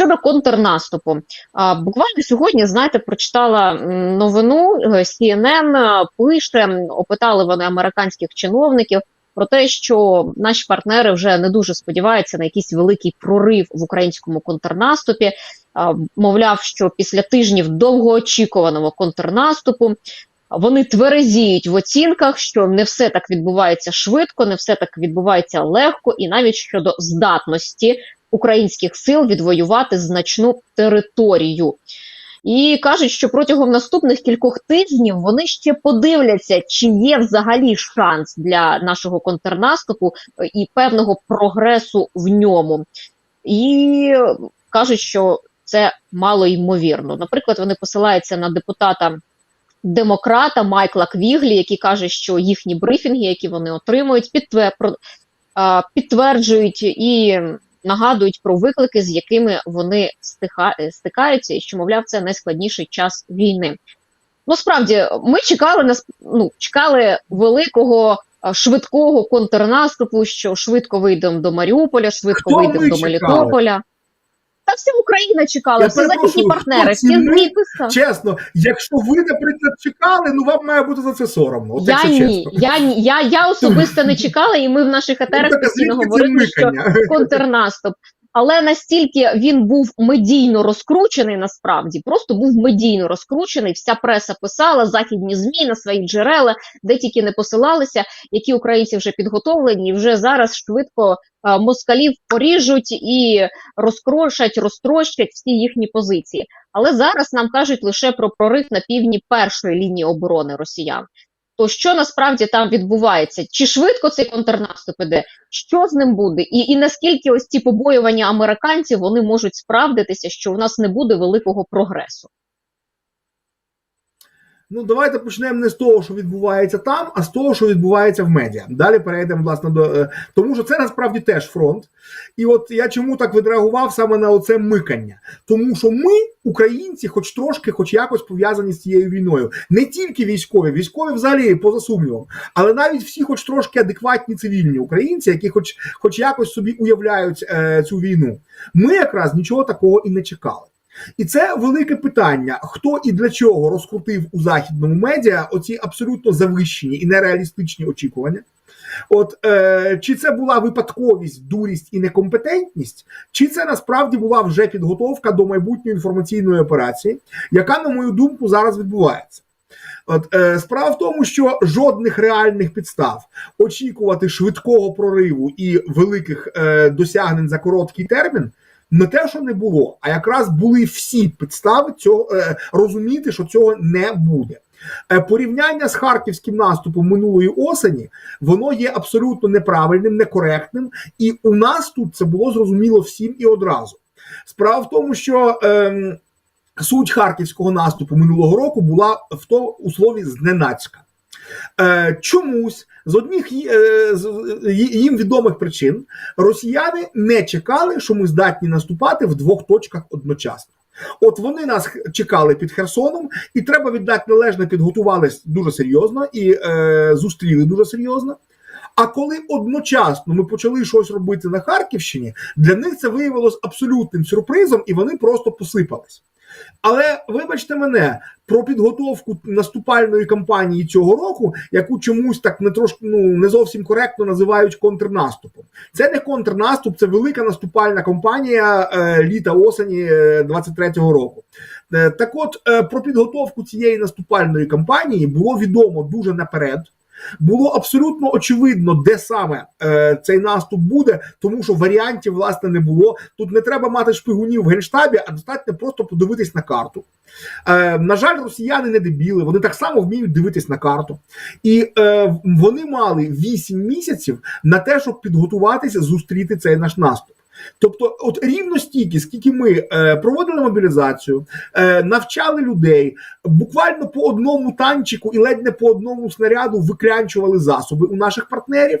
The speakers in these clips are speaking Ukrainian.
Щодо контрнаступу, а, буквально сьогодні, знаєте, прочитала новину е, CNN е, пише, опитали вони американських чиновників про те, що наші партнери вже не дуже сподіваються на якийсь великий прорив в українському контрнаступі. Мовляв, що після тижнів довгоочікуваного контрнаступу вони тверезіють в оцінках, що не все так відбувається швидко, не все так відбувається легко, і навіть щодо здатності українських сил відвоювати значну територію. І кажуть, що протягом наступних кількох тижнів вони ще подивляться, чи є взагалі шанс для нашого контрнаступу е, і певного прогресу в ньому. І кажуть, що це мало ймовірно. Наприклад, вони посилаються на депутата демократа Майкла Квіглі, який каже, що їхні брифінги, які вони отримують, підтвер... підтверджують і нагадують про виклики, з якими вони стиха... стикаються, і що, мовляв, це найскладніший час війни. Ну, справді, ми чекали на ну, чекали великого швидкого контрнаступу, що швидко вийдемо до Маріуполя, швидко Хто вийдемо до? Мелітополя. Та вся Україна чекала, Я всі західні партнери, всі? ЗМІ писали. Чесно, якщо ви, наприклад, чекали, ну вам має бути за це соромно. От Я ні, я ні, я, я особисто не чекала, і ми в наших етерах Ну, а постійно говорили, що контрнаступ. Але настільки він був медійно розкручений, насправді просто був медійно розкручений. Вся преса писала, західні змі на свої джерела, де тільки не посилалися, які українці вже підготовлені, вже зараз швидко е, москалів поріжуть і розкрошать, розтрощать всі їхні позиції. Але зараз нам кажуть лише про прорив на півдні першої лінії оборони росіян. То що насправді там відбувається? Чи швидко цей контрнаступ іде? Що з ним буде? І, і наскільки ось ці побоювання американців вони можуть справдитися, що в нас не буде великого прогресу? Ну, давайте почнемо не з того, що відбувається там, а з того, що відбувається в медіа. Далі перейдемо, власне, до е, тому, що це насправді теж фронт. І от я чому так відреагував саме на оце микання? Тому що ми, українці, хоч трошки, хоч якось пов'язані з цією війною. Не тільки військові, військові взагалі поза сумнівом, але навіть всі, хоч трошки адекватні цивільні українці, які хоч, хоч якось собі уявляють е, цю війну. Ми якраз нічого такого і не чекали. І це велике питання: хто і для чого розкрутив у західному медіа оці абсолютно завищені і нереалістичні очікування. От е, чи це була випадковість, дурість і некомпетентність, чи це насправді була вже підготовка до майбутньої інформаційної операції, яка, на мою думку, зараз відбувається? От е, справа в тому, що жодних реальних підстав очікувати швидкого прориву і великих е, досягнень за короткий термін не те, що не було, а якраз були всі підстави цього е, розуміти, що цього не буде. Е, порівняння з харківським наступом минулої осені воно є абсолютно неправильним, некоректним, і у нас тут це було зрозуміло всім і одразу. Справа в тому, що. ем, Суть харківського наступу минулого року була в то у слові зненацька. Е, чомусь з одних е, з ї- їм відомих причин росіяни не чекали, що ми здатні наступати в двох точках одночасно. От вони нас чекали під Херсоном, і треба віддати належно, підготувались дуже серйозно і е, зустріли дуже серйозно. А коли одночасно ми почали щось робити на Харківщині, для них це виявилось абсолютним сюрпризом, і вони просто посипались. Але вибачте мене про підготовку наступальної кампанії цього року, яку чомусь так не трошки ну не зовсім коректно називають контрнаступом. Це не контрнаступ, це велика наступальна кампанія е, літа осені е, 23-го року. Е, так, от е, про підготовку цієї наступальної кампанії було відомо дуже наперед. Було абсолютно очевидно, де саме е, цей наступ буде, тому що варіантів власне не було. Тут не треба мати шпигунів в генштабі, а достатньо просто подивитись на карту. Е, на жаль, росіяни не дебіли, вони так само вміють дивитись на карту. І е, вони мали 8 місяців на те, щоб підготуватися, зустріти цей наш наступ. Тобто, от рівно стільки, скільки ми е, проводили мобілізацію, е, навчали людей, буквально по одному танчику і ледь не по одному снаряду виклянчували засоби у наших партнерів.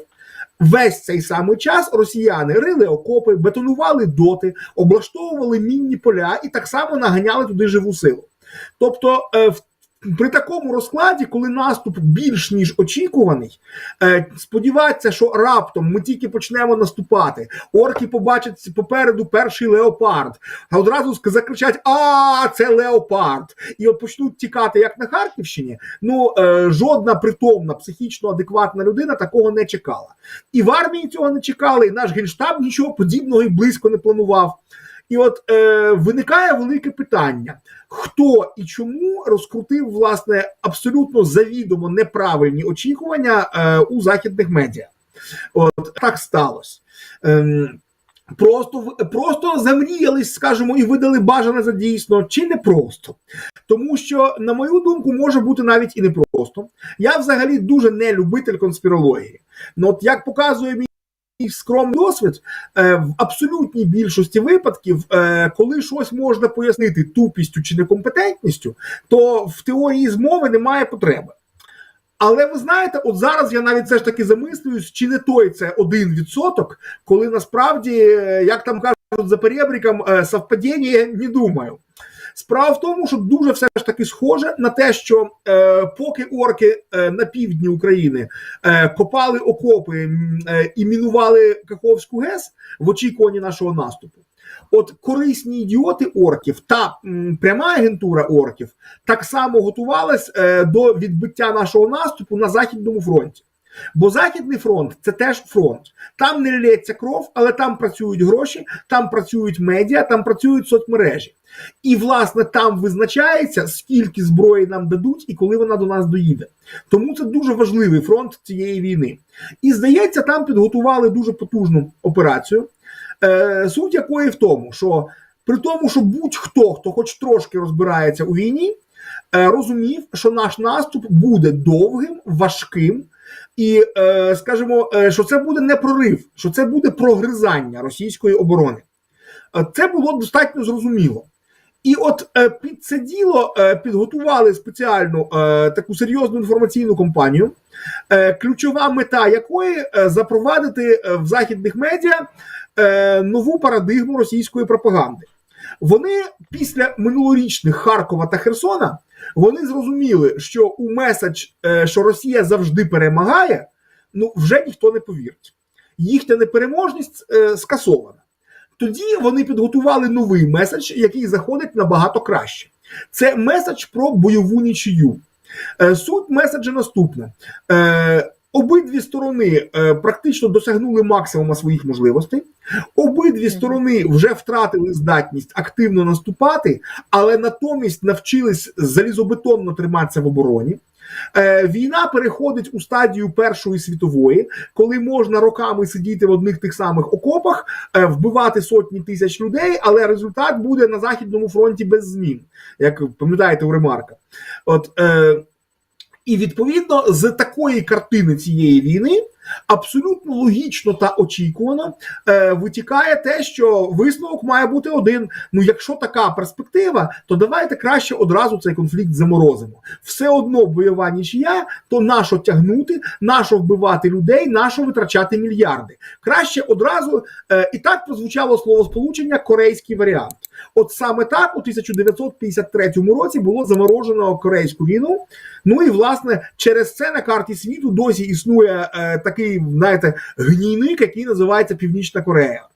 Весь цей самий час росіяни рили окопи, бетонували доти, облаштовували мінні поля і так само наганяли туди живу силу. Тобто, е, в при такому розкладі, коли наступ більш ніж очікуваний, е, сподіватися, що раптом ми тільки почнемо наступати, орки побачать попереду перший леопард, а одразу закричать: А, це леопард! І от почнуть тікати, як на Харківщині. Ну е, жодна притомна, психічно адекватна людина такого не чекала. І в армії цього не чекали, і наш генштаб нічого подібного і близько не планував. І от е, виникає велике питання: хто і чому розкрутив власне абсолютно завідомо неправильні очікування е, у західних медіа? От так сталося. Ем, Просто просто замріялись, скажімо, і видали бажане за дійсно, чи не просто. Тому що, на мою думку, може бути навіть і непросто. Я взагалі дуже не любитель конспірології. Ну, от як показує мій мій скромний досвід, е, в абсолютній більшості випадків, е, коли щось можна пояснити тупістю чи некомпетентністю, то в теорії змови немає потреби. Але ви знаєте, от зараз я навіть все ж таки замислююсь, чи не той це один відсоток, коли насправді, е, як там кажуть за перебріком, совпадіння не думаю. Справа в тому, що дуже все ж таки схоже на те, що е, поки орки е, на півдні України е, копали окопи е, і мінували Каховську ГЕС в очікуванні нашого наступу. От корисні ідіоти орків та м, пряма агентура орків так само готувалась е, до відбиття нашого наступу на західному фронті. Бо західний фронт це теж фронт. Там не лється кров, але там працюють гроші, там працюють медіа, там працюють соцмережі. І власне там визначається, скільки зброї нам дадуть і коли вона до нас доїде. Тому це дуже важливий фронт цієї війни. І здається, там підготували дуже потужну операцію, е, суть якої в тому, що при тому, що будь-хто, хто хоч трошки розбирається у війні, розумів, що наш наступ буде довгим, важким. І е, скажімо, е, що це буде не прорив, що це буде прогризання російської оборони. Е, Це було достатньо зрозуміло. І от е, під це діло е, підготували спеціальну е, таку серйозну інформаційну кампанію, е, ключова мета якої е, запровадити е, в західних медіа е, нову парадигму російської пропаганди. Вони після минулорічних Харкова та Херсона вони зрозуміли, що у меседж, е, що Росія завжди перемагає, ну вже ніхто не повірить. Їхня непереможність е, скасована. Тоді вони підготували новий меседж, який заходить набагато краще. Це меседж про бойову нічию. Е, Суть меседжа наступна: обидві сторони е, практично досягнули максимума своїх можливостей. Обидві сторони вже втратили здатність активно наступати, але натомість навчились залізобетонно триматися в обороні. Е, війна переходить у стадію Першої світової, коли можна роками сидіти в одних тих самих окопах, е, вбивати сотні тисяч людей, але результат буде на західному фронті без змін, як пам'ятаєте у ремарка. От е, і відповідно з такої картини цієї війни абсолютно логічно та очікувано е, витікає те, що висновок має бути один. Ну, якщо така перспектива, то давайте краще одразу цей конфлікт заморозимо. Все одно бойова нічия, то нащо тягнути, нащо вбивати людей, нащо витрачати мільярди. Краще одразу е, і так прозвучало словосполучення корейський варіант. От саме так у 1953 році було заморожено корейську війну. Ну і власне через це на карті світу досі існує е, такий, знаєте, гнійник, який називається Північна Корея.